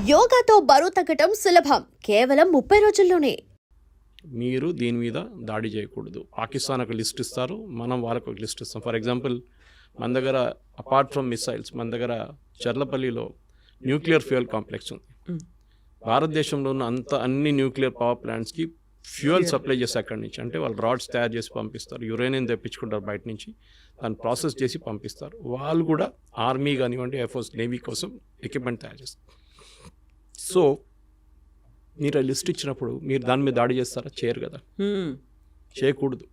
యోగాతో బరువు తగ్గటం సులభం. కేవలం ముప్పై రోజుల్లోనే. మీరు దీని మీద దాడి చేయకూడదు. పాకిస్తాన్ ఒక లిస్ట్ ఇస్తారు. మనం వాళ్ళకు ఒక లిస్ట్ ఇస్తాం. ఫర్ ఎగ్జాంపుల్ మన దగ్గర అపార్ట్ ఫ్రమ్ మిసైల్స్ మన దగ్గర చర్లపల్లిలో న్యూక్లియర్ ఫ్యూయల్ కాంప్లెక్స్ ఉంది. భారతదేశంలో ఉన్న అంత అన్ని న్యూక్లియర్ పవర్ ప్లాంట్స్కి ఫ్యూయల్ సప్లై చేసి అక్కడి నుంచి. అంటే వాళ్ళు రాడ్స్ తయారు చేసి పంపిస్తారు. యురేనియం తెప్పించుకుంటారు బయట నుంచి. దాన్ని ప్రాసెస్ చేసి పంపిస్తారు. వాళ్ళు కూడా ఆర్మీ కానివ్వండి ఎయిర్ఫోర్స్ నేవీ కోసం ఎక్విప్మెంట్ తయారు చేస్తారు. సో మీరు ఆ లిస్ట్ ఇచ్చినప్పుడు మీరు దాని మీద దాడి చేస్తారా? చేయరు కదా. చేయకూడదు.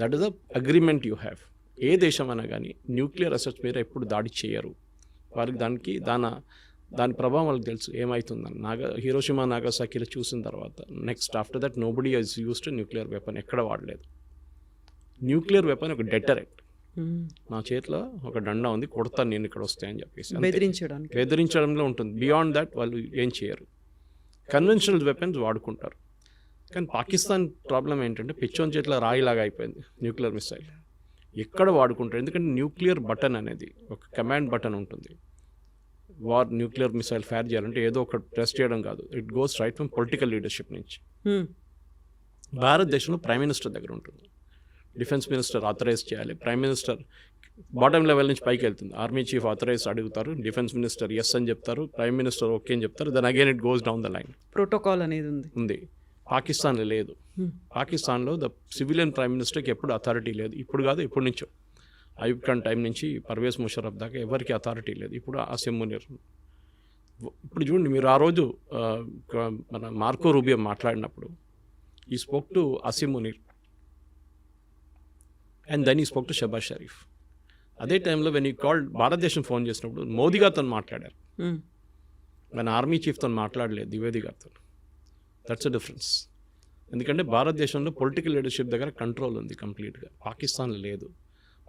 That is the agreement you have ఏ దేశం అయినా కానీ న్యూక్లియర్ అసెట్స్ మీద ఎప్పుడు దాడి చేయరు. వారికి దానికి దాని దాని ప్రభావం వాళ్ళకి తెలుసు. ఏమవుతుందని నాగా హీరోషిమా నాగాసాకిలో చూసిన తర్వాత next after that nobody has used nuclear weapon ఎక్కడ వాడలేదు. న్యూక్లియర్ వెపన్ ఒక డెటరెక్ట్ నా చేతిలో ఒక డండా ఉంది కొడతాను నేను ఇక్కడ వస్తాయని చెప్పేసి. అంతే. బెదిరించడానికి. బెదిరించడంలో ఉంటుంది. బియాండ్ దట్ వాళ్ళు ఏం చేయరు. కన్వెన్షనల్ వెపన్స్ వాడుకుంటారు. కానీ పాకిస్తాన్ ప్రాబ్లం ఏంటంటే పిచ్చోన్ చేతిలో రాయిలాగా అయిపోయింది న్యూక్లియర్ మిసైల్ ఎక్కడ వాడుకుంటారు? ఎందుకంటే న్యూక్లియర్ బటన్ అనేది ఒక కమాండ్ బటన్ ఉంటుంది. వార్ న్యూక్లియర్ మిసైల్ ఫైర్ చేయాలంటే ఏదో ఒక ప్రెస్ చేయడం కాదు. It goes right from political leadership నుంచి. Hmm. భారతదేశంలో ప్రైమ్ మినిస్టర్ దగ్గర ఉంటుంది. డిఫెన్స్ మినిస్టర్ ఆథరైజ్ చేయాలి. ప్రైమ్ మినిస్టర్ బాటమ్ లెవెల్ నుంచి పైకి వెళ్తుంది. ఆర్మీ చీఫ్ ఆథరైజ్ అడుగుతారు. డిఫెన్స్ మినిస్టర్ ఎస్ అని చెప్తారు. ప్రైమ్ మినిస్టర్ ఓకే అని చెప్తారు. Then again it goes down the line protocol అనేది ఉంది. ఉంది. పాకిస్తాన్లో లేదు. పాకిస్తాన్లో ద సివిలియన్ ప్రైమ్ మినిస్టర్కి ఎప్పుడు అథారిటీ లేదు. ఇప్పుడు కాదు ఎప్పటి నుంచో. అయూబ్ ఖాన్ టైం నుంచి పర్వేజ్ ముషరఫ్ దాకా ఎవరికి అథారిటీ లేదు. ఇప్పుడు అసిమ్ మునీర్. ఇప్పుడు చూడండి మీరు ఆ రోజు మన మార్కో రూబియో మాట్లాడినప్పుడు he spoke to Asim Munir. And then he spoke to Shehbaz Sharif అదే టైంలో వెన్ ఈ కాల్డ్ భారతదేశం ఫోన్ చేసినప్పుడు మోదీ గారితో మాట్లాడారు. మన ఆర్మీ చీఫ్తో మాట్లాడలేదు ద్వివేది గారితో. దట్స్ అ డిఫరెన్స్ ఎందుకంటే భారతదేశంలో పొలిటికల్ లీడర్షిప్ దగ్గర కంట్రోల్ ఉంది కంప్లీట్గా పాకిస్తాన్లో లేదు.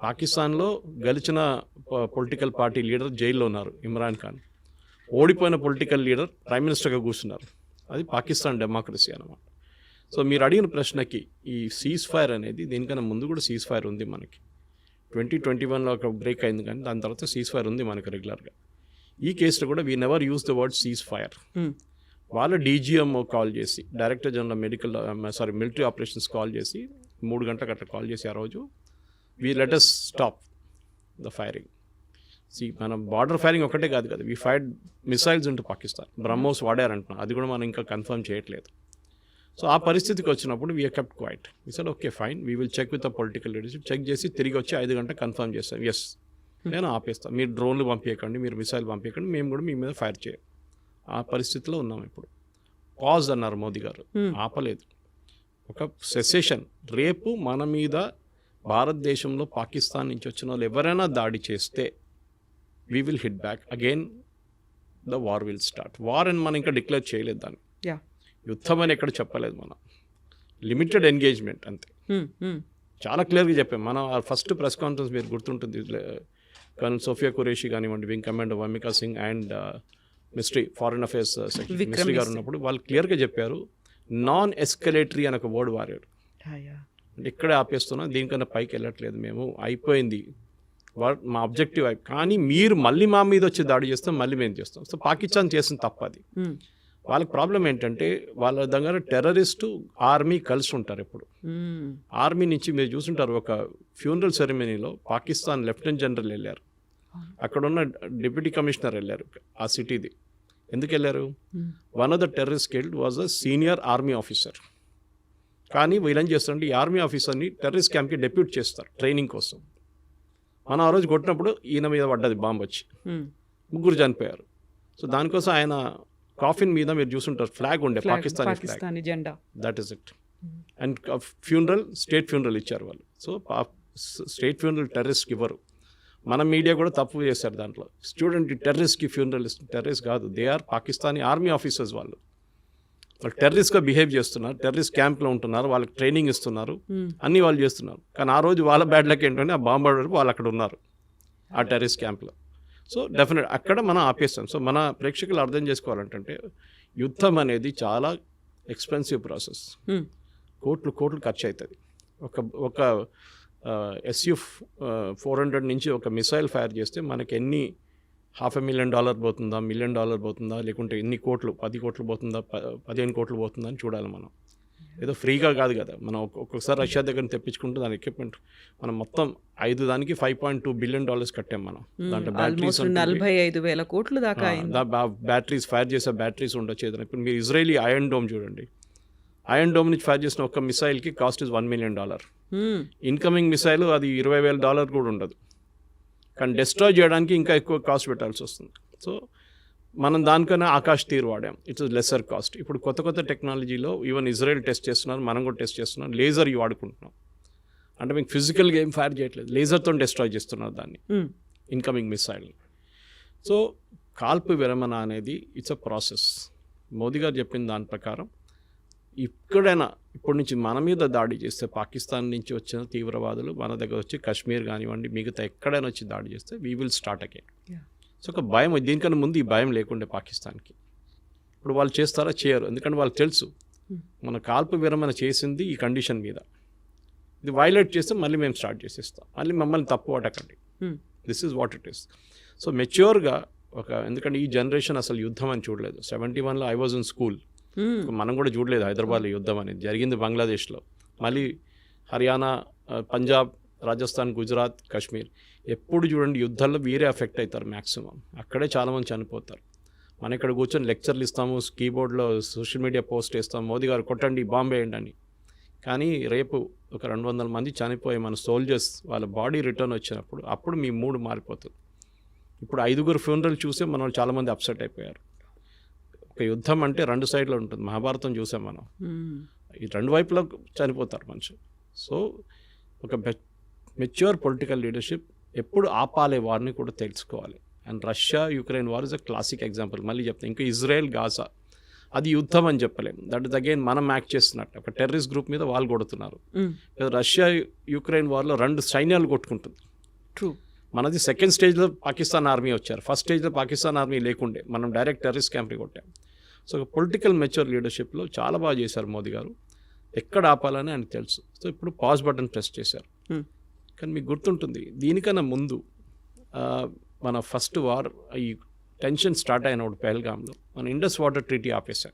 పాకిస్తాన్లో గెలిచిన పొలిటికల్ పార్టీ లీడర్ జైల్లో ఉన్నారు ఇమ్రాన్ ఖాన్. ఓడిపోయిన పొలిటికల్ లీడర్ ప్రైమ్ మినిస్టర్గా కూర్చున్నారు. అది పాకిస్తాన్ డెమోక్రసీ అనమాట సో మీరు అడిగిన ప్రశ్నకి ఈ సీజ్ ఫైర్ అనేది దీనికన్నా ముందు కూడా సీజ్ ఫైర్ ఉంది మనకి. ట్వంటీ ట్వంటీ వన్లో ఒక బ్రేక్ అయింది కానీ దాని తర్వాత సీజ్ ఫైర్ ఉంది మనకి రెగ్యులర్గా ఈ కేసులో కూడా we never use the word ceasefire. వాళ్ళ డీజీఎంఓ కాల్ చేసి director general medical sorry military operations call చేసి మూడు గంటలకు అట్లా కాల్ చేసి ఆ రోజు we let's stop the firing see మనం బార్డర్ ఫైరింగ్ ఒకటే కాదు కదా we fire missiles into Pakistan BrahMos వాడారంటున్నాం అది కూడా మనం ఇంకా కన్ఫర్మ్ చేయట్లేదు. సో ఆ పరిస్థితికి వచ్చినప్పుడు we kept quiet we said okay fine we will check with the political leadership check చేసి తిరిగి వచ్చి ఐదు గంటలకు కన్ఫర్మ్ చేస్తాం. ఎస్ నేను ఆపేస్తాను మీరు డ్రోన్లు పంపించకండి మీరు మిసైల్ పంపించకండి మేము కూడా మీ మీద ఫైర్ చేయం. ఆ పరిస్థితిలో ఉన్నాం ఇప్పుడు. పాజ్ అన్నారు మోదీ గారు. Hmm. ఆపలేదు. ఒక సెసేషన్ రేపు మన మీద భారతదేశంలో పాకిస్తాన్ నుంచి వచ్చిన వాళ్ళు ఎవరైనా దాడి చేస్తే we will hit back again the war will start war అని మనం ఇంకా డిక్లేర్ చేయలేదు దాన్ని. యా యుద్ధం అని ఎక్కడ చెప్పలేదు మనం లిమిటెడ్ ఎంగేజ్మెంట్ అంతే. చాలా క్లియర్గా చెప్పాం మనం ఆ ఫస్ట్ ప్రెస్ కాన్ఫరెన్స్ మీరు గుర్తుంటుంది కర్నల్ సోఫియా కురేషి కానివ్వండి wing commander Vyomika Singh and Misri foreign affairs secretary Vikram Misri గారు. ఉన్నప్పుడు వాళ్ళు క్లియర్గా చెప్పారు నాన్ ఎస్కలేటరీ అని ఒక వర్డ్. అంటే ఇక్కడే ఆపేస్తున్నాం దీనికన్నా పైకి వెళ్ళట్లేదు మేము అయిపోయింది మా అబ్జెక్టివ్ అయి కానీ మీరు మళ్ళీ మా మీద వచ్చి దాడి చేస్తాం మళ్ళీ మేము చేస్తాం సో పాకిస్తాన్ చేసిన తప్పది Hmm. వాళ్ళకి ప్రాబ్లం ఏంటంటే వాళ్ళ దగ్గర టెర్రరిస్టు ఆర్మీ కలిసి ఉంటారు ఎప్పుడు Hmm. ఆర్మీ నుంచి మీరు చూసుంటారు ఒక ఫ్యూనరల్ సెరమనీలో పాకిస్తాన్ లెఫ్టినెంట్ జనరల్ వెళ్ళారు. అక్కడ ఉన్న డిప్యూటీ కమిషనర్ వెళ్ళారు ఆ సిటీది ఎందుకు వెళ్ళారు? Hmm. One of the terrorist killed was a senior army officer కానీ వీళ్ళేం చేస్తారంటే ఈ ఆర్మీ ఆఫీసర్ని టెర్రరిస్ట్ క్యాంప్కి డెప్యూట్ చేస్తారు ట్రైనింగ్ కోసం. మనం ఆ రోజు కొట్టినప్పుడు ఈయన మీద పడ్డది బాంబు వచ్చి. Hmm. ముగ్గురు చనిపోయారు. సో దానికోసం ఆయన కాఫిన్ మీద మీరు చూసుంటారు ఫ్లాగ్ ఉండే పాకిస్తానీ ఫ్లాగ్. పాకిస్తానీ జెండా. That is it and funeral state funeral ఇచ్చారు వాళ్ళు. సో స్టేట్ ఫ్యూనరల్ టెర్రరిస్ట్కి ఇవ్వరు. మన మీడియా కూడా తప్పు చేశారు దాంట్లో. స్టూడెంట్ టెర్రరిస్ట్కి ఫ్యూనరల్ టెర్రరిస్ట్ కాదు. They are Pakistani army officers వాళ్ళు. వాళ్ళు టెర్రరిస్ట్గా బిహేవ్ చేస్తున్నారు టెర్రరిస్ట్ క్యాంప్లో ఉంటున్నారు వాళ్ళకి ట్రైనింగ్ ఇస్తున్నారు Hmm. అన్నీ వాళ్ళు చేస్తున్నారు. కానీ ఆ రోజు వాళ్ళ బ్యాడ్ లక్ ఏంటంటే ఆ బాంబ్ వాళ్ళు అక్కడ ఉన్నారు ఆ టెర్రరిస్ట్ క్యాంప్లో సో డెఫినెట్ అక్కడ మనం ఆపేస్తాం. సో మన ప్రేక్షకులు అర్థం చేసుకోవాలంటే యుద్ధం అనేది చాలా ఎక్స్పెన్సివ్ ప్రాసెస్. కోట్లు కోట్లు ఖర్చు అవుతుంది ఒక ఒక ఎస్యు ఫోర్ హండ్రెడ్ నుంచి ఒక మిసైల్ ఫైర్ చేస్తే మనకి ఎన్ని హాఫ్ ఎ మిలియన్ డాలర్ పోతుందా మిలియన్ డాలర్ పోతుందా లేకుంటే ఎన్ని కోట్లు పది కోట్లు పోతుందా పదిహేను కోట్లు పోతుందా అని చూడాలి మనం. ఏదో ఫ్రీగా కాదు కదా. మనం ఒక్కొ- ఒక్కొక్కసారి రష్యా దగ్గర తెప్పించుకుంటే దాని ఎక్విప్మెంట్ మనం మొత్తం ఐదు దానికి five point two billion dollars కట్టాం మనం. దాంట్లో బ్యాటరీస్ నలభై ఐదు వేల కోట్లు దాకా బ్యాటరీస్ ఫైర్ చేసే బ్యాటరీస్ ఉండొచ్చు ఏదైనా. ఇప్పుడు మీరు ఇజ్రాయలీ ఐరన్ డోమ్ చూడండి. ఐరన్ డోమ్ నుంచి ఫైర్ చేసిన ఒక మిసైల్కి cost is one million dollar. Incoming missile అది ఇరవై వేల డాలర్ కూడా ఉండదు. కానీ డిస్ట్రాయ్ చేయడానికి ఇంకా ఎక్కువ కాస్ట్ పెట్టాల్సి వస్తుంది. సో మనం దానికన్నా ఆకాష్ తీర్ వాడాం. ఇట్స్ లెసర్ కాస్ట్ ఇప్పుడు కొత్త కొత్త టెక్నాలజీలో ఈవెన్ ఇజ్రాయెల్ టెస్ట్ చేస్తున్నారు మనం కూడా టెస్ట్ చేస్తున్నాం లేజర్ వాడుకుంటున్నాం. అంటే మీకు ఫిజికల్గా ఏం ఫైర్ చేయట్లేదు. లేజర్తో డిస్ట్రాయ్ చేస్తున్నారు దాన్ని. ఇన్కమింగ్ మిసైల్ సో కాల్పు విరమణ అనేది ఇట్స్ అ ప్రాసెస్ మోదీ గారు చెప్పిన దాని ప్రకారం ఇక్కడైనా ఇప్పటి నుంచి మన మీద దాడి చేస్తే పాకిస్తాన్ నుంచి వచ్చిన తీవ్రవాదులు మన దగ్గర వచ్చి కాశ్మీర్ కానివ్వండి మిగతా ఎక్కడైనా వచ్చి దాడి చేస్తే we will start again. So ఒక భయం దీనికన్నా ముందు ఈ భయం లేకుండే పాకిస్తాన్కి. ఇప్పుడు వాళ్ళు చేస్తారా? చేయరు. ఎందుకంటే వాళ్ళకి తెలుసు. మన కాల్పు విరమణ చేసింది ఈ కండిషన్ మీద. ఇది వైలేట్ చేస్తే మళ్ళీ మేము స్టార్ట్ చేసేస్తాం. మళ్ళీ మమ్మల్ని తప్పు పట్టకండి. This is what it is so మెచ్యూర్గా ఒక ఎందుకంటే ఈ జనరేషన్ అసలు యుద్ధం అని చూడలేదు. సెవెంటీ వన్లో ఐ వాజ్ ఇన్ స్కూల్. మనం కూడా చూడలేదు హైదరాబాద్లో యుద్ధం అనేది. జరిగింది బంగ్లాదేశ్లో. మళ్ళీ హర్యానా పంజాబ్ రాజస్థాన్ గుజరాత్ కాశ్మీర్. ఎప్పుడు చూడండి యుద్ధాల్లో వీరే ఎఫెక్ట్ అవుతారు మ్యాక్సిమం అక్కడే చాలామంది చనిపోతారు. మనం ఇక్కడ కూర్చొని లెక్చర్లు ఇస్తాము కీబోర్డ్లో సోషల్ మీడియా పోస్ట్ చేస్తాం మోదీ గారు కొట్టండి బాంబే అని. కానీ రేపు ఒక రెండు వందల మంది చనిపోయి మన సోల్జర్స్ వాళ్ళ బాడీ రిటర్న్ వచ్చినప్పుడు అప్పుడు మీ మూడు మారిపోతుంది. ఇప్పుడు ఐదుగురు ఫ్యూనరల్ చూసే మనం చాలామంది అప్సెట్ అయిపోయారు. ఒక యుద్ధం అంటే రెండు సైడ్లో ఉంటుంది. మహాభారతం చూసాం మనం. ఈ రెండు వైపులా చనిపోతారు మనుషులు. సో ఒక మెచ్యూర్ పొలిటికల్ లీడర్షిప్ ఎప్పుడు ఆపాలే వారిని కూడా తెలుసుకోవాలి. And Russia Ukraine war is a classic example మళ్ళీ చెప్తాను ఇంకా ఇజ్రాయెల్ గాజా అది యుద్ధం అని చెప్పలేం. దట్ ఇస్ అగైన్ మనం యాక్ట్ చేస్తున్నట్టు. ఒక టెర్రరిస్ట్ గ్రూప్ మీద వాళ్ళు కొడుతున్నారు. రష్యా యుక్రెయిన్ వార్లో రెండు సైన్యాలు కొట్టుకుంటుంది. ట్రూ మనది సెకండ్ స్టేజ్లో పాకిస్తాన్ ఆర్మీ వచ్చారు. ఫస్ట్ స్టేజ్లో పాకిస్తాన్ ఆర్మీ లేకుండే. మనం డైరెక్ట్ టెర్రరిస్ట్ క్యాంప్ని కొట్టాం. సో పొలిటికల్ మెచ్యూర్ లీడర్షిప్లో చాలా బాగా చేశారు మోదీ గారు. ఎక్కడ ఆపాలని ఆయనకు తెలుసు. సో ఇప్పుడు పాజ్ బటన్ ప్రెస్ చేశారు. Hmm. కానీ మీకు గుర్తుంటుంది దీనికన్నా ముందు మన ఫస్ట్ వార్ ఈ టెన్షన్ స్టార్ట్ అయినప్పుడు పెహల్గామ్లో మన ఇండస్ వాటర్ ట్రీటీ ఆపేశాం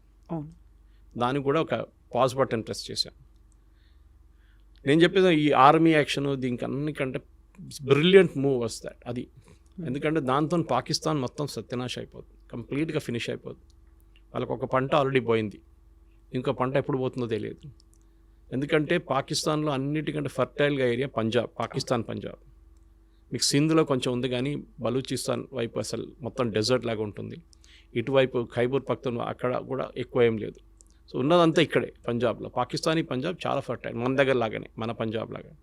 దానికి కూడా ఒక పాజ్ బటన్ ప్రెస్ చేశాం నేను చెప్పేది ఈ ఆర్మీ యాక్షన్ దీనికి అన్నికంటే బ్రిలియంట్ మూవ్ వస్తాయి అది. ఎందుకంటే దాంతో పాకిస్తాన్ మొత్తం సత్యనాశ అయిపోతుంది కంప్లీట్గా ఫినిష్ అయిపోతుంది వాళ్ళకి ఒక పంట ఆల్రెడీ పోయింది. ఇంకో పంట ఎప్పుడు పోతుందో తెలియదు. ఎందుకంటే పాకిస్తాన్లో అన్నిటికంటే ఫర్టైల్గా ఏరియా పంజాబ్ పాకిస్తాన్ పంజాబ్. మీకు సింధ్లో కొంచెం ఉంది కానీ బలూచిస్తాన్ వైపు అసలు మొత్తం డెజర్ట్ లాగా ఉంటుంది. ఇటువైపు ఖైబూర్ పఖ్తూన్ అక్కడ కూడా ఎక్కువ ఏం లేదు. సో ఉన్నదంతా ఇక్కడే పంజాబ్లో. పాకిస్తానీ పంజాబ్ చాలా ఫర్టైల్ మన దగ్గర లాగానే మన పంజాబ్ లాగా.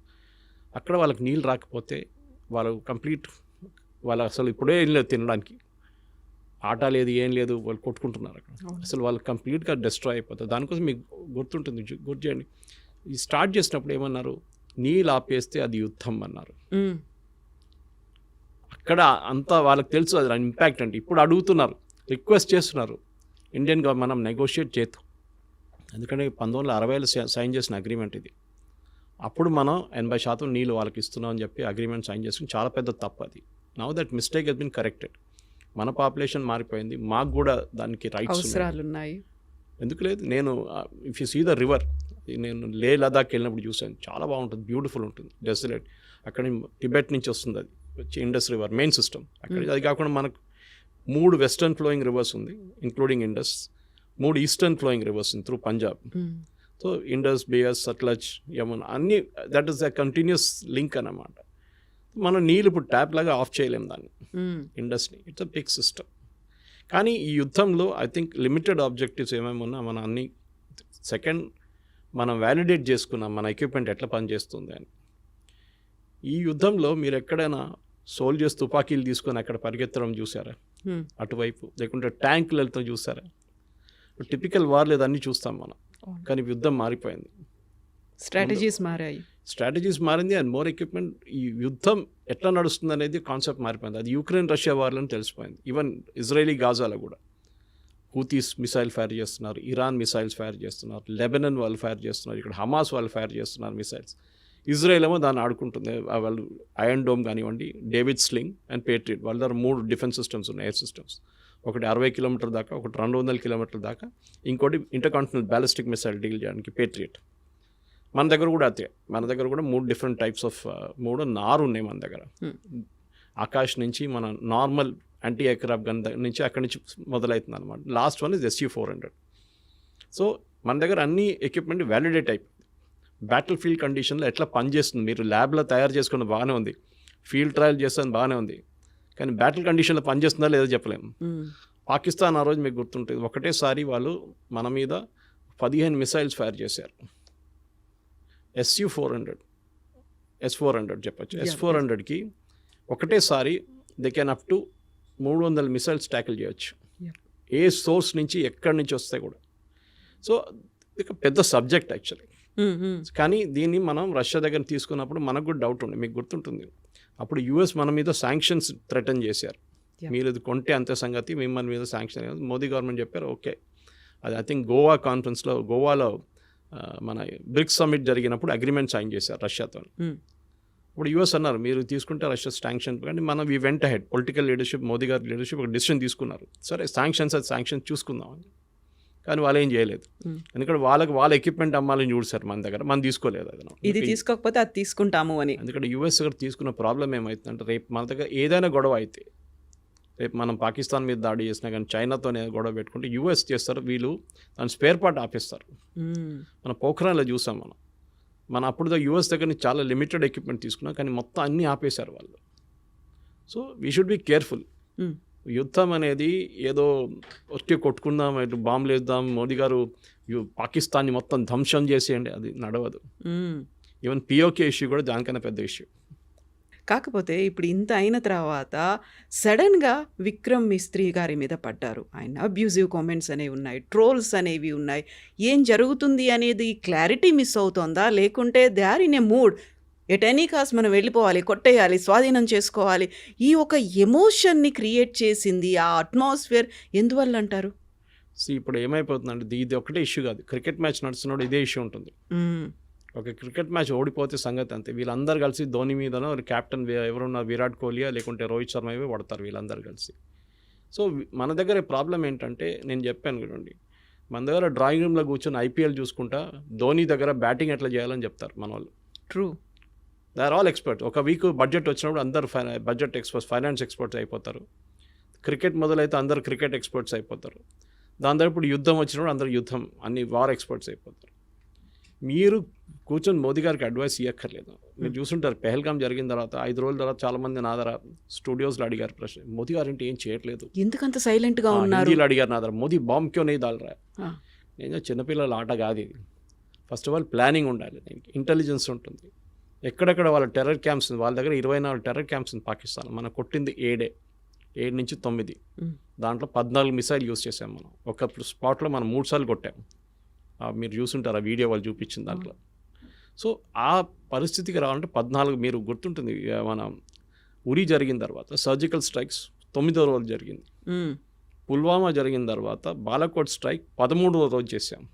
అక్కడ వాళ్ళకి నీళ్ళు రాకపోతే వాళ్ళు కంప్లీట్ వాళ్ళు అసలు ఇప్పుడే ఏం లేదు తినడానికి. ఆట లేదు ఏం లేదు వాళ్ళు కొట్టుకుంటున్నారు అక్కడ. అసలు వాళ్ళు కంప్లీట్గా డిస్ట్రాయ్ అయిపోతారు. దానికోసం మీకు గుర్తుంటుంది గుర్తు చేయండి. ఈ స్టార్ట్ చేసినప్పుడు ఏమన్నారు? నీళ్ళు ఆపేస్తే అది యుద్ధం అన్నారు. అక్కడ అంతా వాళ్ళకి తెలుసు అది ఇంపాక్ట్ అంటే ఇప్పుడు అడుగుతున్నారు రిక్వెస్ట్ చేస్తున్నారు. ఇండియన్ గవర్నమెంట్ మనం నెగోషియేట్ చేద్దాం. ఎందుకంటే పంతొమ్మిది వందల అరవైలో సైన్ చేసిన అగ్రిమెంట్ ఇది. అప్పుడు మనం ఎనభై శాతం నీళ్ళు వాళ్ళకి ఇస్తున్నాం అని చెప్పి అగ్రిమెంట్ సైన్ చేసుకుని చాలా పెద్ద తప్పు అది. Now that mistake has been corrected మన పాపులేషన్ మారిపోయింది. మాకు కూడా దానికి రైట్స్ ఉన్నాయి. ఎందుకు లేదు? నేను if you see the river నేను లే లదాఖ్ వెళ్ళినప్పుడు చూశాను. చాలా బాగుంటుంది. బ్యూటిఫుల్ ఉంటుంది. డెసలేట్ అక్కడ టిబెట్ నుంచి వస్తుంది అది. వచ్చి ఇండస్ రివర్ మెయిన్ సిస్టమ్ అక్కడ అది కాకుండా మనకు మూడు వెస్టర్న్ ఫ్లోయింగ్ రివర్స్ ఉంది ఇంక్లూడింగ్ ఇండస్ మూడు ఈస్టర్న్ ఫ్లోయింగ్ రివర్స్ ఉంది through Punjab. So Indus Beas Sutlej Yamuna అన్నీ that is the continuous link అన్నమాట. మనం నీళ్ళు ఇప్పుడు ట్యాప్ లాగా ఆఫ్ చేయలేం దాన్ని. Industry. It's a big system కానీ ఈ యుద్ధంలో ఐ థింక్ లిమిటెడ్ ఆబ్జెక్టివ్స్ ఏమేమి ఉన్నా మన అన్ని సెకండ్ మనం వ్యాలిడేట్ చేసుకున్నాం మన ఎక్విప్మెంట్ ఎట్లా పనిచేస్తుంది అని. ఈ యుద్ధంలో మీరు ఎక్కడైనా సోల్జర్స్ తుపాకీలు తీసుకొని అక్కడ పరిగెత్తడం చూసారా. అటువైపు. లేకుంటే ట్యాంకులతో చూసారా? టిపికల్ వార్ లేదన్నీ చూస్తాం మనం. కానీ యుద్ధం మారిపోయింది. స్ట్రాటజీస్ మారాయి. స్ట్రాటజీస్ మారింది అండ్ మోర్ ఎక్విప్మెంట్ ఈ యుద్ధం ఎట్లా నడుస్తుంది అనేది కాన్సెప్ట్ మారిపోయింది. అది యూక్రెయిన్ రష్యా వార్లను తెలిసిపోయింది. ఈవెన్ ఇజ్రాయలీ గాజాలో కూడా. హూతీస్ మిసైల్ ఫైర్ చేస్తున్నారు ఇరాన్ మిసైల్స్ ఫైర్ చేస్తున్నారు లెబనన్ వాళ్ళు ఫైర్ చేస్తున్నారు ఇక్కడ హమాస్ వాళ్ళు ఫైర్ చేస్తున్నారు మిసైల్స్ ఇజ్రాయెల్ ఏమో దాన్ని ఆడుకుంటుంది. వాళ్ళు ఐరన్ డోమ్ కానివ్వండి డేవిడ్ స్లింగ్ అండ్ పేట్రియట్ వాళ్ళ దగ్గర మూడు డిఫెన్స్ సిస్టమ్స్ ఉన్నాయి ఎయిర్ సిస్టమ్స్ ఒకటి అరవై కిలోమీటర్ దాకా ఒకటి రెండు వందల కిలోమీటర్ల దాకా. ఇంకోటి ఇంటర్కాంటినల్ బ్యాలిస్టిక్ మిసైల్ డీల్ చేయడానికి పేట్రియట్ మన దగ్గర కూడా అదే. మన దగ్గర కూడా మూడు డిఫరెంట్ టైప్స్ ఆఫ్ మూడు నారు ఉన్నాయి మన దగ్గర. Hmm. ఆకాష్ నుంచి మన నార్మల్ యాంటీ ఎయిర్క్రాఫ్ట్ గన్ దగ్గర నుంచి అక్కడి నుంచి మొదలవుతుంది అనమాట last one is SU four hundred so మన దగ్గర అన్ని ఎక్విప్మెంట్ వ్యాలిడేట్ అయిపోయింది బ్యాటిల్ ఫీల్డ్ కండిషన్లో ఎట్లా పనిచేస్తుంది? మీరు ల్యాబ్లో తయారు చేసుకున్న బాగానే ఉంది. ఫీల్డ్ ట్రయల్ చేస్తాను బాగానే ఉంది. కానీ బ్యాటిల్ కండిషన్లో పనిచేస్తుందా లేదో చెప్పలేము. ఉమ్, పాకిస్తాన్ ఆ రోజు మీకు గుర్తుంటుంది. ఒకటేసారి వాళ్ళు మన మీద పదిహేను మిసైల్స్ ఫైర్ చేశారు. SU four hundred S four hundred చెప్పచ్చు. S four. హండ్రెడ్కి ఒకటేసారి దే కెన్ అప్ టు మూడు వందల మిసైల్స్ ట్యాకిల్ చేయొచ్చు. ఏ సోర్స్ నుంచి ఎక్కడి నుంచి వస్తాయి కూడా. సో ఇక పెద్ద సబ్జెక్ట్ యాక్చువల్లీ ఉమ్, కానీ దీన్ని మనం రష్యా దగ్గర తీసుకున్నప్పుడు మనకు కూడా డౌట్ ఉంది మీకు గుర్తుంటుంది. అప్పుడు యూఎస్ మన మీద శాంక్షన్స్ థ్రెటన్ చేశారు. మీరు ఇది కొంటే అంతే సంగతి మిమ్మల్ని మీద శాంక్షన్ మోదీ గవర్నమెంట్ చెప్పారు ఓకే అది ఐ థింక్ గోవా కాన్ఫరెన్స్లో గోవాలో మన బ్రిక్స్ సమ్మిట్ జరిగినప్పుడు అగ్రిమెంట్ సైన్ చేశారు రష్యాతో. ఇప్పుడు యూఎస్ అన్నారు మీరు తీసుకుంటే రష్యా శాంక్షన్ కానీ మనం we went head political leadership Modi గారి లీడర్షిప్ ఒక డిసిషన్ తీసుకున్నారు. సరే శాంక్షన్స్ అది శాంక్షన్స్ చూసుకుందాం అని. కానీ వాళ్ళు ఏం చేయలేదు. ఎందుకంటే వాళ్ళకి వాళ్ళ ఎక్విప్మెంట్ అమ్మాలని చూసారు మన దగ్గర. మనం తీసుకోలేదు అది. ఇది తీసుకోకపోతే అది తీసుకుంటాము అని. ఎందుకంటే యూఎస్ దగ్గర తీసుకున్న ప్రాబ్లం ఏమవుతుందంటే రేపు మన దగ్గర ఏదైనా గొడవ అయితే రేపు మనం పాకిస్తాన్ మీద దాడి చేసినా కానీ చైనాతోనే గొడవ పెట్టుకుంటే యూఎస్ చేస్తారు వీళ్ళు దాని స్పేర్ పార్ట్ ఆపేస్తారు. మన పోఖరాన్లో చూసాం మనం. మన అప్పుడు యూఎస్ దగ్గర నుంచి చాలా లిమిటెడ్ ఎక్విప్మెంట్ తీసుకున్నాం కానీ మొత్తం అన్నీ ఆపేశారు వాళ్ళు. So we should be careful యుద్ధం అనేది ఏదో వచ్చి కొట్టుకుందాం ఇటు బాంబులు వేద్దాం మోదీ గారు పాకిస్తాన్ని మొత్తం ధ్వంసం చేసేయండి అది నడవదు. ఈవెన్ పిఓకే ఇష్యూ కూడా దానికన్నా పెద్ద ఇష్యూ కాకపోతే ఇప్పుడు ఇంత అయిన తర్వాత సడన్గా విక్రమ్ మిస్త్రీ గారి మీద పడ్డారు. ఆయన అబ్యూజివ్ కామెంట్స్ అనేవి ఉన్నాయి ట్రోల్స్ అనేవి ఉన్నాయి. ఏం జరుగుతుంది అనేది క్లారిటీ మిస్ అవుతోందా? లేకుంటే they are in a mood at any cost మనం వెళ్ళిపోవాలి కొట్టేయాలి స్వాధీనం చేసుకోవాలి. ఈ ఒక ఎమోషన్ని క్రియేట్ చేసింది ఆ అట్మాస్ఫియర్ ఎందువల్ల అంటారు? సో ఇప్పుడు ఏమైపోతుందంటే ఇది- ఒకటే ఇష్యూ కాదు. క్రికెట్ మ్యాచ్ నడుస్తున్నప్పుడు ఇదే ఇష్యూ ఉంటుంది. ఒక క్రికెట్ మ్యాచ్ ఓడిపోతే సంగతి అంతే. వీళ్ళందరూ కలిసి ధోని మీదనో కెప్టెన్ ఎవరున్నారు విరాట్ కోహ్లీయా లేకుంటే రోహిత్ శర్మ ఇవే పడతారు వీళ్ళందరూ కలిసి. సో మన దగ్గర ప్రాబ్లం ఏంటంటే నేను చెప్పాను చూడండి మన దగ్గర డ్రాయింగ్ రూమ్లో కూర్చొని ఐపీఎల్ చూసుకుంటా ధోని దగ్గర బ్యాటింగ్ ఎట్లా చేయాలని చెప్తారు మన వాళ్ళు true. They are all experts ఒక వీక్ బడ్జెట్ వచ్చినప్పుడు అందరు బడ్జెట్ ఎక్స్పర్ట్స్ ఫైనాన్స్ ఎక్స్పర్ట్స్ అయిపోతారు. క్రికెట్ మొదలైతే అందరు క్రికెట్ ఎక్స్పర్ట్స్ అయిపోతారు. దాని తర్వాత ఇప్పుడు యుద్ధం వచ్చినప్పుడు అందరు యుద్ధం అన్ని వార్ ఎక్స్పర్ట్స్ అయిపోతారు. మీరు కూర్చొని మోదీ గారికి అడ్వైస్ ఇవ్వక్కర్లేదు మీరు చూసుంటారు పెహల్గాం జరిగిన తర్వాత ఐదు రోజుల తర్వాత చాలామంది నా దగ్గర స్టూడియోస్లో అడిగారు ప్రశ్న. మోదీ గారు ఏంటి ఏం చేయట్లేదు. ఎందుకంత సైలెంట్గా ఉన్నారు? హిందీలో అడిగారు నా దగ్గర. మోదీ బాంబ్ క్యో నెయ్యి దాల్ రా? ఆ. నేను చిన్నపిల్లల ఆట కాదు ఇది. ఫస్ట్ ఆఫ్ ఆల్ ప్లానింగ్ ఉండాలి దీనికి. ఇంటెలిజెన్స్ ఉంటుంది. ఎక్కడెక్కడ వాళ్ళ టెర్రర్ క్యాంప్స్ ఉంది. వాళ్ళ దగ్గర ఇరవై నాలుగు టెర్రర్ క్యాంప్స్ ఉంది పాకిస్తాన్. మనం కొట్టింది ఏడే. ఏడు నుంచి తొమ్మిది. మ్. దాంట్లో పద్నాలుగు మిసైల్ యూస్ చేసాం మనం. ఒక స్పాట్లో మనం మూడు సార్లు కొట్టాం. మీరు చూసుంటారు ఆ వీడియో వాళ్ళు చూపించిన దాంట్లో. సో ఆ పరిస్థితికి రావాలంటే పద్నాలుగు మీరు గుర్తుంటుంది మన ఉరి జరిగిన తర్వాత సర్జికల్ స్ట్రైక్స్ తొమ్మిదో రోజు జరిగింది. పుల్వామా జరిగిన తర్వాత బాలకోట్ స్ట్రైక్ పదమూడవ రోజు చేశాం.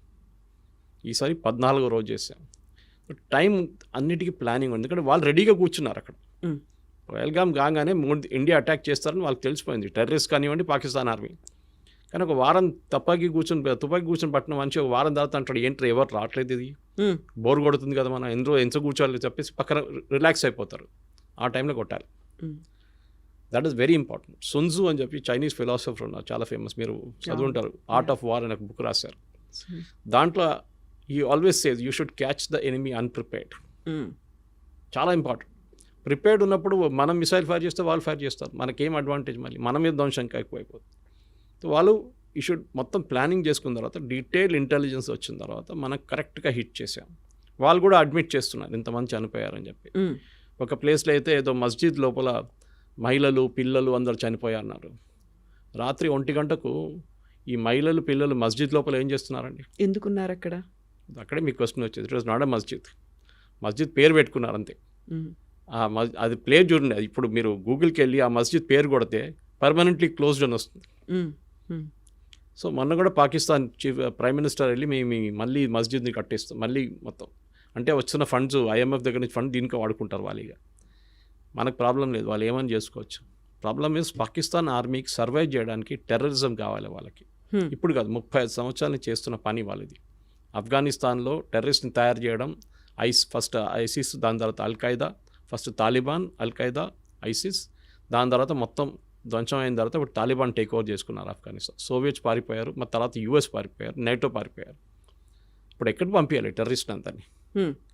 ఈసారి పద్నాలుగో రోజు చేశాం. టైం అన్నిటికీ ప్లానింగ్ ఉంది. ఎందుకంటే వాళ్ళు రెడీగా కూర్చున్నారు అక్కడ. వెల్గామ్ కాగానే మూడు ఇండియా అటాక్ చేస్తారని వాళ్ళకి తెలిసిపోయింది. టెర్రరిస్ట్ కానివ్వండి పాకిస్తాన్ ఆర్మీ. కానీ ఒక వారం తప్పాకి కూర్చొని తుపాకి కూర్చొని పట్టిన మనిషి ఒక వారం తర్వాత అంటాడు ఏంటి ఎవరు రావట్లేదు ఇది. బోర్ కొడుతుంది కదా మనం ఎంతో ఎంత కూర్చోవాలి చెప్పేసి పక్కన రిలాక్స్ అయిపోతారు. ఆ టైంలో కొట్టాలి. That is very important Sun Tzu అని చెప్పి చైనీస్ ఫిలాసఫర్ ఉన్నారు చాలా ఫేమస్ మీరు చదువుంటారు. ఆర్ట్ ఆఫ్ వార్ అనే ఒక బుక్ రాశారు. దాంట్లో ఈ always says you should catch the enemy unprepared. చాలా ఇంపార్టెంట్ ప్రిపేర్డ్ ఉన్నప్పుడు మనం మిసైల్ ఫైర్ చేస్తే వాళ్ళు ఫైర్ చేస్తారు. మనకేం అడ్వాంటేజ్ మళ్ళీ? మన మీద ధ్వంసం ఎక్కువైపోతుంది. వాళ్ళు ఈ షుడ్ మొత్తం ప్లానింగ్ చేసుకున్న తర్వాత డీటెయిల్ ఇంటెలిజెన్స్ వచ్చిన తర్వాత మనకు కరెక్ట్గా హిట్ చేసాం. వాళ్ళు కూడా అడ్మిట్ చేస్తున్నారు ఇంతమంది చనిపోయారని చెప్పి. ఒక ప్లేస్లో అయితే ఏదో మస్జిద్ లోపల మహిళలు పిల్లలు అందరు చనిపోయారన్నారు. రాత్రి ఒంటి గంటకు ఈ మహిళలు పిల్లలు మస్జిద్ లోపల ఏం చేస్తున్నారండి? ఎందుకున్నారు అక్కడ అక్కడే మీకు క్వశ్చన్ వచ్చేది. ఇట్ వాజ్ నాట్ ఎ మస్జిద్ మస్జిద్ పేరు పెట్టుకున్నారు అంతే. ఆ మస్ అది ప్లేస్ చూడండి. అది ఇప్పుడు మీరు గూగుల్కి వెళ్ళి ఆ మస్జిద్ పేరు కొడితే పర్మనెంట్లీ క్లోజ్డ్ అని వస్తుంది. సో మొన్న కూడా పాకిస్తాన్ చీఫ్ ప్రైమ్ మినిస్టర్ వెళ్ళి మేము మళ్ళీ మస్జిద్ని కట్టిస్తాం మళ్ళీ మొత్తం. అంటే వచ్చిన ఫండ్స్ ఐఎంఎఫ్ దగ్గర నుంచి ఫండ్ దీనికి వాడుకుంటారు వాళ్ళు ఇక. మనకు ప్రాబ్లం లేదు వాళ్ళు ఏమని చేసుకోవచ్చు? ప్రాబ్లం ఇస్ పాకిస్తాన్ ఆర్మీకి సర్వైవ్ చేయడానికి టెర్రరిజం కావాలి వాళ్ళకి. Hmm. ఇప్పుడు కాదు ముప్పై ఐదు సంవత్సరాల చేస్తున్న పని వాళ్ళది. ఆఫ్ఘనిస్తాన్లో టెర్రరిస్ట్ని తయారు చేయడం ఐస్ ఫస్ట్ ఐసిస్ దాని తర్వాత al Qaeda first Taliban al Qaeda ISIS దాని తర్వాత మొత్తం ధ్వంసం అయిన తర్వాత ఇప్పుడు తాలిబాన్ టేక్ ఓవర్ చేసుకున్నారు ఆఫ్ఘనిస్తాన్. సోవియట్స్ పారిపోయారు మరి తర్వాత యూఎస్ పారిపోయారు నేటో పారిపోయారు. ఇప్పుడు ఎక్కడ పంపించాలి టెర్రరిస్ట్ అంతని.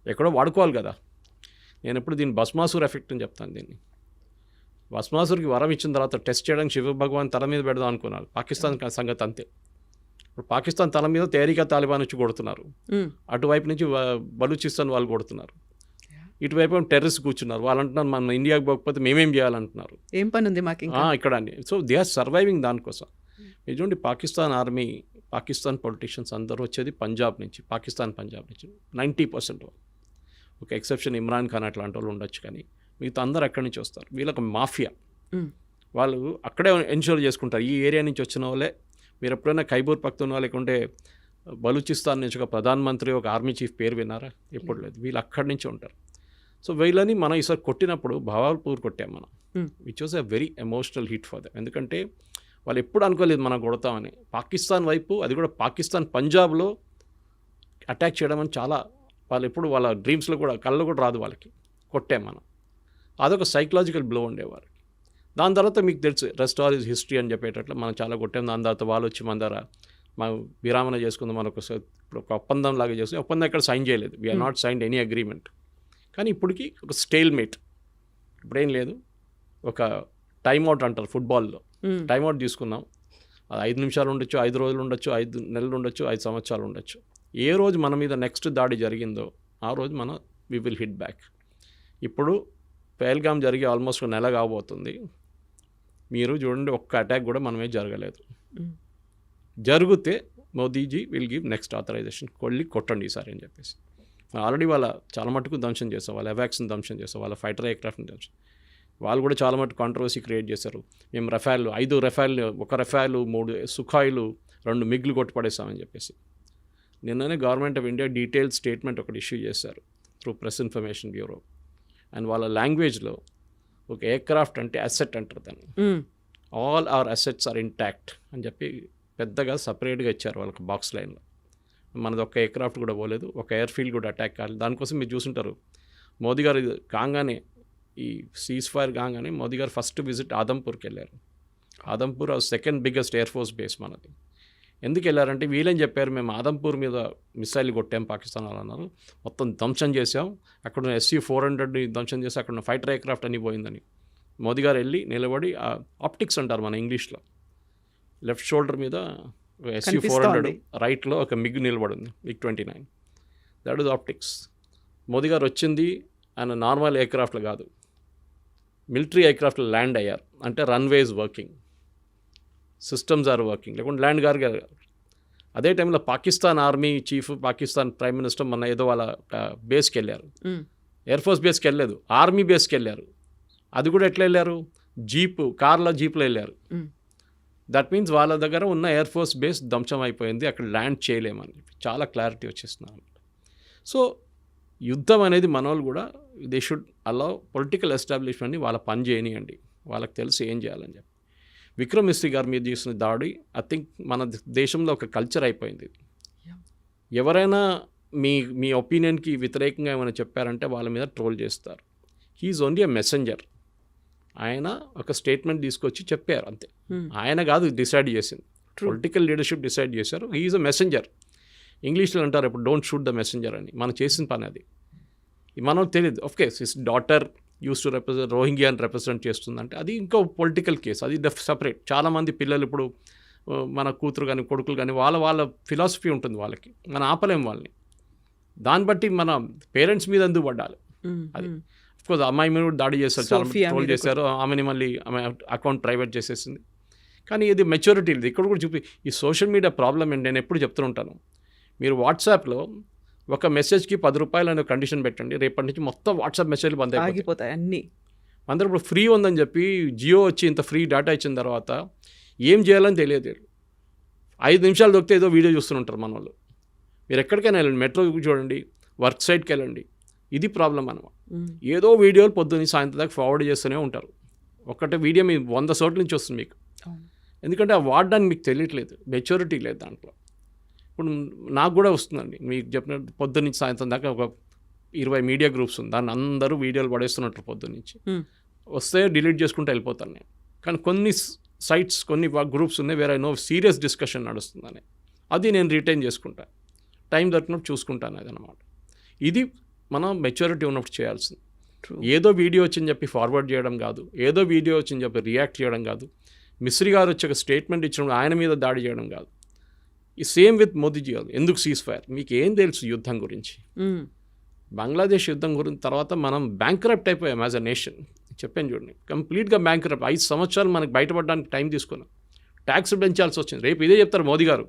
ఎక్కడో వాడుకోవాలి కదా. నేను ఎప్పుడు దీన్ని భస్మాసుర్ ఎఫెక్ట్ అని చెప్తాను దీన్ని. భస్మాసుర్కి వరం ఇచ్చిన తర్వాత టెస్ట్ చేయడానికి శివ భగవాన్ తల మీద పెడదాం అనుకున్నారు. పాకిస్తాన్ సంగతి అంతే. ఇప్పుడు పాకిస్తాన్ తల మీద తేరిక తాలిబాన్ వచ్చి కొడుతున్నారు. అటువైపు నుంచి బలూచిస్తాన్ వాళ్ళు కొడుతున్నారు. ఇటువైపు టెర్రరిస్ట్ కూర్చున్నారు. వాళ్ళు అంటున్నారు మన ఇండియాకి పోకపోతే మేమేం చేయాలంటున్నారు. ఏం పని ఉంది మాకు ఇక్కడ అని సో దే ఆర్ సర్వైవింగ్ దానికోసం. ఇటువంటి పాకిస్తాన్ ఆర్మీ పాకిస్తాన్ పొలిటీషియన్స్ అందరూ వచ్చేది పంజాబ్ నుంచి పాకిస్తాన్ పంజాబ్ నుంచి. నైంటీ పర్సెంట్ ఒక ఎక్సెప్షన్ ఇమ్రాన్ ఖాన్ అట్లాంటి వాళ్ళు ఉండొచ్చు కానీ మిగతా అందరూ అక్కడి నుంచి వస్తారు. వీళ్ళకి మాఫియా. హ్మ్. వాళ్ళు అక్కడే ఎన్షూర్ చేసుకుంటారు. ఈ ఏరియా నుంచి వచ్చిన వాళ్ళే. మీరు ఎప్పుడైనా ఖైబూర్ పఖ్తూనా లేకుంటే బలూచిస్తాన్ నుంచి ఒక ప్రధానమంత్రి ఒక ఆర్మీ చీఫ్ పేరు విన్నారా? ఎప్పుడు లేదు. వీళ్ళు అక్కడి నుంచి ఉంటారు. సో వీళ్ళని మనం ఈసారి కొట్టినప్పుడు భవాల్పూర్ కొట్టాం మనం. Which was a very emotional hit for them ఎందుకంటే వాళ్ళు ఎప్పుడు అనుకోలేదు మనం కొడతామని. పాకిస్తాన్ వైపు అది కూడా పాకిస్తాన్ పంజాబ్లో అటాక్ చేయడం అని చాలా వాళ్ళు ఎప్పుడు వాళ్ళ డ్రీమ్స్లో కూడా కళ్ళు కూడా రాదు వాళ్ళకి. కొట్టాం మనం. అదొక సైకలాజికల్ బ్లో ఉండేవారు దాని తర్వాత మీకు తెలుసు రెస్ట్ ఆల్ ఇస్ హిస్టరీ అని చెప్పేటట్లు మనం చాలా కొట్టాం. దాని తర్వాత వాళ్ళు వచ్చి మన దగ్గర మా విరామణ చేసుకుందాం మనకు ఒక ఇప్పుడు ఒక ఒప్పందం లాగా చేసుకుని ఒప్పందం ఎక్కడ సైన్ చేయలేదు. We are not signed any agreement కానీ ఇప్పటికి ఒక స్టేల్ మేట్ ఇప్పుడేం లేదు. ఒక టైం అవుట్ అంటారు ఫుట్బాల్లో హ్మ్. టైం అవుట్ తీసుకున్నాం. అది ఐదు నిమిషాలు ఉండొచ్చు ఐదు రోజులు ఉండొచ్చు ఐదు నెలలు ఉండొచ్చు ఐదు సంవత్సరాలు ఉండొచ్చు. ఏ రోజు మన మీద నెక్స్ట్ దాడి జరిగిందో ఆ రోజు మనం వి విల్ హిట్ బ్యాక్ ఇప్పుడు పేల్గామ్ జరిగి ఆల్మోస్ట్ ఒక నెల కాబోతుంది. మీరు చూడండి ఒక్క అటాక్ కూడా మనమే జరగలేదు. జరిగితే Modiji will give next authorisation Kolli కొట్టండి ఈసారి అని చెప్పేసి. ఆల్రెడీ వాళ్ళ చాలా మటుకు ధ్వంసం చేస్తాం వాళ్ళ ఎవాక్స్ని ధ్వంసం చేస్తాం వాళ్ళ ఫైటర్ ఎయిర్క్రాఫ్ట్ని ధ్వంసం వాళ్ళు కూడా చాలా మటుకు కాంట్రవర్సీ క్రియేట్ చేశారు. మేము రఫాల్ ఐదు రఫాల్ ఒక రఫాలు మూడు సుఖాయిలు రెండు మిగ్లు కొట్టుపడేస్తామని చెప్పేసి. నిన్ననే government of India detail statement ఒకటి ఇష్యూ చేశారు through press information bureau and వాళ్ళ లాంగ్వేజ్లో ఒక ఎయిర్క్రాఫ్ట్ అంటే అసెట్ అంటారు దాన్ని. All our assets are intact అని చెప్పి పెద్దగా సపరేట్గా ఇచ్చారు వాళ్ళకి బాక్స్ లైన్లో మనది ఒక ఎయిర్క్రాఫ్ట్ కూడా పోలేదు ఒక ఎయిర్ ఫీల్డ్ కూడా అటాక్ కాలేదు. దానికోసం మీరు చూసుంటారు. మోదీ గారు కాగానే ఈ సీజ్ ఫైర్ కాగానే మోదీ గారు ఫస్ట్ విజిట్ ఆదంపూర్కి వెళ్ళారు. Adampur second biggest air force base మనది. ఎందుకు వెళ్ళారంటే వీళ్ళని చెప్పారు మేము ఆదంపూర్ మీద మిసైల్ కొట్టాం పాకిస్తాన్ వాళ్ళు అన్నారు. మొత్తం ధ్వంసం చేసాం అక్కడ ఉన్న ఎస్సీ ఫోర్ హండ్రెడ్ని ధ్వంసం చేసి అక్కడ ఉన్న ఫైటర్ ఎయిర్క్రాఫ్ట్ అని పోయిందని. మోదీ గారు వెళ్ళి నిలబడి ఆప్టిక్స్ అంటారు మన ఇంగ్లీష్లో. లెఫ్ట్ షోల్డర్ మీద ఎస్సీ ఫోర్ హండ్రెడ్. రైట్లో ఒక మిగ్ నిలబడి ఉంది MiG twenty nine that is optics Modi గారు వచ్చింది ఆయన నార్మల్ ఎయిర్క్రాఫ్ట్లు కాదు. మిలిటరీ ఎయిర్క్రాఫ్ట్లో ల్యాండ్ అయ్యారు. అంటే runways working systems are working లేకుంటే ల్యాండ్ గారు గారు అదే టైంలో Pakistan army chief Pakistan prime minister మొన్న ఏదో వాళ్ళ బేస్కి వెళ్ళారు. ఎయిర్ ఫోర్స్ బేస్కి వెళ్ళలేదు. ఆర్మీ బేస్కి వెళ్ళారు. అది కూడా ఎట్లా వెళ్ళారు? జీపు కార్లో జీప్లో వెళ్ళారు. దట్ మీన్స్ వాళ్ళ దగ్గర ఉన్న ఎయిర్ ఫోర్స్ బేస్ ధ్వంసం అయిపోయింది. అక్కడ ల్యాండ్ చేయలేమని చెప్పి చాలా క్లారిటీ వచ్చేస్తున్నారు సో యుద్ధం అనేది మన వాళ్ళు కూడా దే షుడ్ అలా పొలిటికల్ ఎస్టాబ్లిష్మెంట్ని వాళ్ళ పని చేయనియండి. వాళ్ళకి తెలిసి ఏం చేయాలని చెప్పి. విక్రమ్ మిస్త్రీ గారి మీద చేసిన దాడి ఐ థింక్ మన దేశంలో ఒక కల్చర్ అయిపోయింది. ఎవరైనా మీ మీ ఒపీనియన్కి వ్యతిరేకంగా ఏమైనా చెప్పారంటే వాళ్ళ మీద ట్రోల్ చేస్తారు. హీఈస్ ఓన్లీ ఎ మెసెంజర్ ఆయన ఒక స్టేట్మెంట్ తీసుకొచ్చి చెప్పారు అంతే. హ్మ్. ఆయన కాదు డిసైడ్ చేసింది. పొలిటికల్ లీడర్షిప్ డిసైడ్ చేశారు. హీఈస్ అ మెసెంజర్ ఇంగ్లీష్లో అంటారు ఇప్పుడు డోంట్ షూట్ ద మెసెంజర్ అని. మనం చేసిన పని అది. మనం తెలియదు case his daughter used to represent రోహింగ్యాని represent చేస్తుందంటే అది ఇంకో పొలిటికల్ కేసు అది సపరేట్ చాలామంది పిల్లలు ఇప్పుడు మన కూతురు కానీ కొడుకులు కానీ వాళ్ళ వాళ్ళ ఫిలాసఫీ ఉంటుంది వాళ్ళకి. మనం ఆపలేం వాళ్ళని. దాన్ని బట్టి మన పేరెంట్స్ మీద ఎందుకు పడ్డాలి హ్మ్. అది. కోర్స్ అమ్మాయి మీద కూడా దాడి చేస్తారు చాలా ట్రోల్ చేశారు. ఆమెని మళ్ళీ ఆమె అకౌంట్ ప్రైవేట్ చేసేసింది. కానీ ఇది మెచ్యూరిటీ ఇది ఇక్కడ కూడా చూపి ఈ సోషల్ మీడియా ప్రాబ్లం ఏంటి? నేను ఎప్పుడు చెప్తూ ఉంటాను. మీరు వాట్సాప్లో ఒక మెసేజ్కి పది రూపాయలు అనే కండిషన్ పెట్టండి. రేపటి నుంచి మొత్తం వాట్సాప్ మెసేజ్లు బంద్ అయిపోతాయి. అన్నీ. అందరూ ఇప్పుడు ఫ్రీ ఉందని చెప్పి జియో వచ్చి ఇంత ఫ్రీ డేటా ఇచ్చిన తర్వాత ఏం చేయాలని తెలియదు ఐదు నిమిషాలు దొరికితే ఏదో వీడియో చూస్తుంటారు మన వాళ్ళు మీరు ఎక్కడికైనా వెళ్ళండి. మెట్రో చూడండి. వర్క్ సైట్కి వెళ్ళండి. ఇది ప్రాబ్లం అనమాట. ఏదో వీడియోలు పొద్దున్న సాయంత్రం దాకా ఫార్వర్డ్ చేస్తూనే ఉంటారు. ఒక్కటే వీడియో మీ వంద చోట్ల నుంచి వస్తుంది మీకు. ఎందుకంటే ఆ వాడడానికి మీకు తెలియట్లేదు. మెచ్యూరిటీ లేదు దాంట్లో. ఇప్పుడు నాకు కూడా వస్తుందండి. మీకు చెప్పినట్టు పొద్దున్న నుంచి సాయంత్రం దాకా ఒక ఇరవై మీడియా గ్రూప్స్ ఉంది. దాన్ని అందరూ వీడియోలు పడేస్తున్నట్టు పొద్దున్న నుంచి. వస్తే డిలీట్ చేసుకుంటూ వెళ్ళిపోతాను నేను. కానీ కొన్ని సైట్స్ కొన్ని గ్రూప్స్ ఉన్నాయి వేరే నో సీరియస్ డిస్కషన్ నడుస్తుందని. అది నేను రిటైన్ చేసుకుంటా. టైం దొరికినప్పుడు చూసుకుంటాను అదనమాట. ఇది మనం మెచ్యూరిటీ ఉన్నప్పుడు చేయాల్సింది. ఏదో వీడియో వచ్చింది చెప్పి ఫార్వర్డ్ చేయడం కాదు ఏదో వీడియో వచ్చింది చెప్పి రియాక్ట్ చేయడం కాదు మిస్రి గారు వచ్చి ఒక స్టేట్మెంట్ ఇచ్చినప్పుడు ఆయన మీద దాడి చేయడం కాదు. ఈ సేమ్ విత్ మోదీజీ గారు ఎందుకు సీజ్ ఫైర్ మీకు ఏం తెలుసు యుద్ధం గురించి. బంగ్లాదేశ్ యుద్ధం గురించి తర్వాత మనం బ్యాంక్రప్ట్ అయిపోయాం యాజ్ అ నేషన్ చెప్పాను చూడండి కంప్లీట్గా బ్యాంక్రప్ట్ ఐదు సంవత్సరాలు మనకు బయటపడడానికి టైం తీసుకున్నాం. ట్యాక్స్ పెంచాల్సి వచ్చింది. రేపు ఇదే చెప్తారు మోదీ గారు.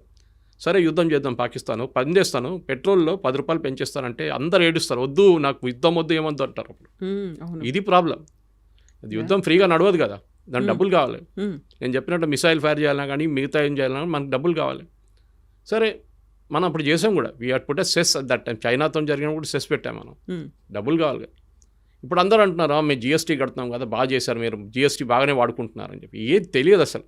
సరే యుద్ధం చేద్దాం పాకిస్తాను. పని చేస్తాను పెట్రోల్లో పది రూపాయలు పెంచేస్తానంటే అందరు ఏడుస్తారు. వద్దు నాకు యుద్ధం వద్దు ఏమొద్దు అంటారు అప్పుడు. ఇది ప్రాబ్లం. అది యుద్ధం ఫ్రీగా నడవదు కదా. దానికి Hmm. డబ్బులు కావాలి. నేను చెప్పినట్టు మిసైల్ ఫైర్ చేయాలన్నా కానీ మిగతా ఏం చేయాలన్నా కానీ మనకు డబ్బులు కావాలి. సరే మనం అప్పుడు చేసాం కూడా. We at put cess at that time చైనాతో జరిగినప్పుడు సెస్ పెట్టాం మనం. డబ్బులు కావాలి కదా. ఇప్పుడు అందరూ అంటున్నారు "ఆ, మేము జిఎస్టీ కడుతున్నాం కదా బాగా చేశారు మీరు. జిఎస్టీ బాగానే వాడుకుంటున్నారని చెప్పి. ఏది తెలియదు అసలు.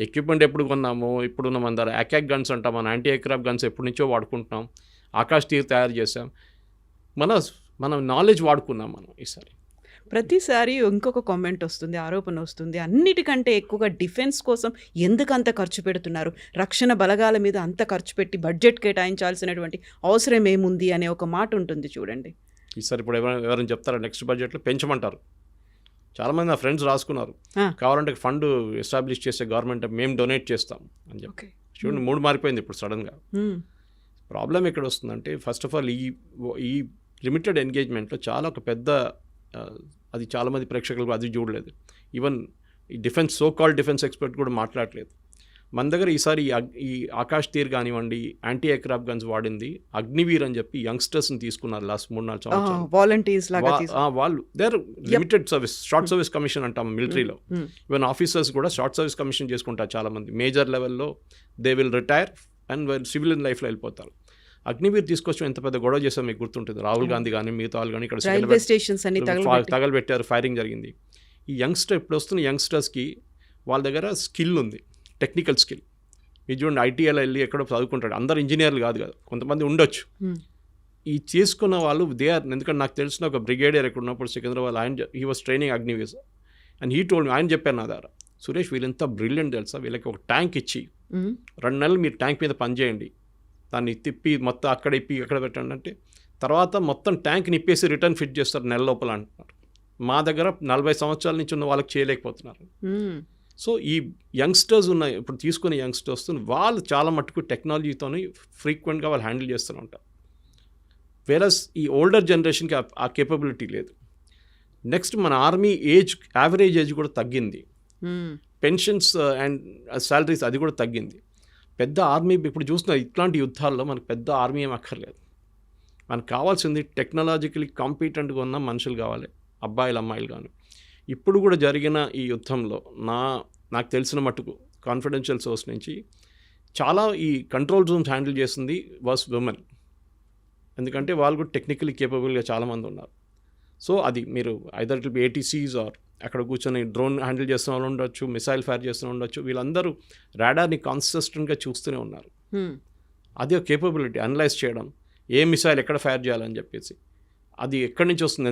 ఎక్విప్మెంట్ ఎప్పుడు కొన్నాము? ఇప్పుడు మన దగ్గర అకాక్ గన్స్ అంటాం మన యాంటీ ఎయిర్క్రాఫ్ట్ గన్స్ ఎప్పటి నుంచో వాడుకుంటున్నాం. ఆకాష్ తీర్ తయారు చేసాం మన మన నాలెడ్జ్ వాడుకున్నాం మనం ఈసారి. ప్రతిసారి ఇంకొక కామెంట్ వస్తుంది ఆరోపణ వస్తుంది. అన్నిటికంటే ఎక్కువగా డిఫెన్స్ కోసం ఎందుకు అంత ఖర్చు పెడుతున్నారు? రక్షణ బలగాల మీద అంత ఖర్చు పెట్టి బడ్జెట్ కేటాయించాల్సినటువంటి అవసరం ఏముంది? అనే ఒక మాట ఉంటుంది చూడండి. ఈసారి ఇప్పుడు ఎవరైనా ఎవరైనా చెప్తారా? నెక్స్ట్ బడ్జెట్లో పెంచమంటారు. చాలామంది నా ఫ్రెండ్స్ రాసుకున్నారు. కావాలంటే ఫండ్ ఎస్టాబ్లిష్ చేసే గవర్నమెంట్ మేము డొనేట్ చేస్తాం అని చెప్పి. చూడండి మూడు మారిపోయింది ఇప్పుడు సడన్గా. ప్రాబ్లం ఎక్కడ వస్తుందంటే ఫస్ట్ ఆఫ్ ఆల్ ఈ ఈ లిమిటెడ్ ఎంగేజ్మెంట్లో చాలా ఒక పెద్ద అది చాలామంది ప్రేక్షకులకు అది చూడలేదు. ఈవెన్ ఈ defence so called defence expert కూడా మాట్లాడలేదు. మన దగ్గర ఈసారి ఈ ఆకాష్ తీర్ కానివ్వండి యాంటీ ఎయిర్క్రాఫ్ట్ గన్స్ వాడింది అగ్నివీర్ అని చెప్పి యంగ్స్టర్స్ని తీసుకున్నారు లాస్ట్ మూడు నాలుగు సంవత్సరాలు. వాలంటీర్స్ వాళ్ళు their limited service short service commission అంటాం మిలిటరీలో. ఈవెన్ ఆఫీసర్స్ కూడా షార్ట్ సర్వీస్ కమిషన్ చేసుకుంటారు చాలామంది. మేజర్ లెవెల్లో they will retire and civilian లైఫ్లో వెళ్ళిపోతారు. అగ్నివీర్ తీసుకొచ్చి ఎంత పెద్ద గొడవ చేసాం మీకు గుర్తుంటుంది. రాహుల్ గాంధీ కానీ మిగతా వాళ్ళు కానీ ఇక్కడ స్టేషన్స్ తగలబెట్టి తగలబెట్టారు ఫైరింగ్ జరిగింది. ఈ యంగ్స్టర్ ఇప్పుడు వస్తున్న యంగ్స్టర్స్కి వాళ్ళ దగ్గర స్కిల్ ఉంది. Technical skill. మీరు చూడండి ఐటీఐలో వెళ్ళి ఎక్కడో చదువుకుంటాడు. అందరు ఇంజనీర్లు కాదు కదా. కొంతమంది ఉండొచ్చు. ఈ చేసుకున్న వాళ్ళు దే ఆర్ ఎందుకంటే నాకు తెలిసిన ఒక బ్రిగేడియర్ ఇక్కడ ఉన్నప్పుడు సికింద్రాబాద్ ఆయన he was training Agniveers and he told ఆయన చెప్పారు నా దగ్గర సురేష్ వీళ్ళంత బ్రిలియంట్ తెలుసా? వీళ్ళకి ఒక ట్యాంక్ ఇచ్చి. రెండు నెలలు మీరు ట్యాంక్ మీద పనిచేయండి దాన్ని తిప్పి మొత్తం అక్కడ ఇప్పి అక్కడ పెట్టండి. అంటే తర్వాత మొత్తం ట్యాంక్ నిప్పేసి రిటర్న్ ఫిట్ చేస్తారు నెల లోపల అంటున్నారు. మా దగ్గర నలభై సంవత్సరాల నుంచి ఉన్న వాళ్ళకి చేయలేకపోతున్నారు. సో ఈ యంగ్స్టర్స్ ఉన్నాయి ఇప్పుడు తీసుకునే యంగ్స్టర్స్ వాళ్ళు చాలా మట్టుకు టెక్నాలజీతోని ఫ్రీక్వెంట్గా వాళ్ళు హ్యాండిల్ చేస్తూనే ఉంటారు. వేరస్ ఈ ఓల్డర్ జనరేషన్కి ఆ- కేపబిలిటీ లేదు. నెక్స్ట్ మన ఆర్మీ ఏజ్ యావరేజ్ ఏజ్ కూడా తగ్గింది. పెన్షన్స్ అండ్ శాలరీస్ అది కూడా తగ్గింది. పెద్ద ఆర్మీ ఇప్పుడు చూస్తున్న ఇట్లాంటి యుద్ధాల్లో మనకు పెద్ద ఆర్మీ ఏం అక్కర్లేదు. మనకు కావాల్సింది టెక్నాలజికలీ కాంపిటెంట్గా ఉన్న మనుషులు కావాలి. అబ్బాయిలు అమ్మాయిలు కానీ ఇప్పుడు కూడా జరిగిన ఈ యుద్ధంలో నా నాకు తెలిసిన మట్టుకు కాన్ఫిడెన్షియల్ సోర్స్ నుంచి చాలా ఈ కంట్రోల్ జోన్స్ హ్యాండిల్ చేసింది వాస్ విమెన్ ఎందుకంటే వాళ్ళు కూడా టెక్నికలీ కేపబుల్గా చాలామంది ఉన్నారు. సో అది మీరు either it be ATCs or అక్కడ కూర్చొని డ్రోన్ హ్యాండిల్ చేస్తున్న వాళ్ళు ఉండొచ్చు మిసైల్ ఫైర్ చేస్తున్న ఉండొచ్చు వీళ్ళందరూ రాడార్ని కాన్సిస్టెంట్గా చూస్తూనే ఉన్నారు. మ్మ్. అది ఒక కేపబిలిటీ అనలైజ్ చేయడం ఏ మిసైల్ ఎక్కడ ఫైర్ చేయాలని చెప్పేసి అది ఎక్కడి నుంచి వస్తుంది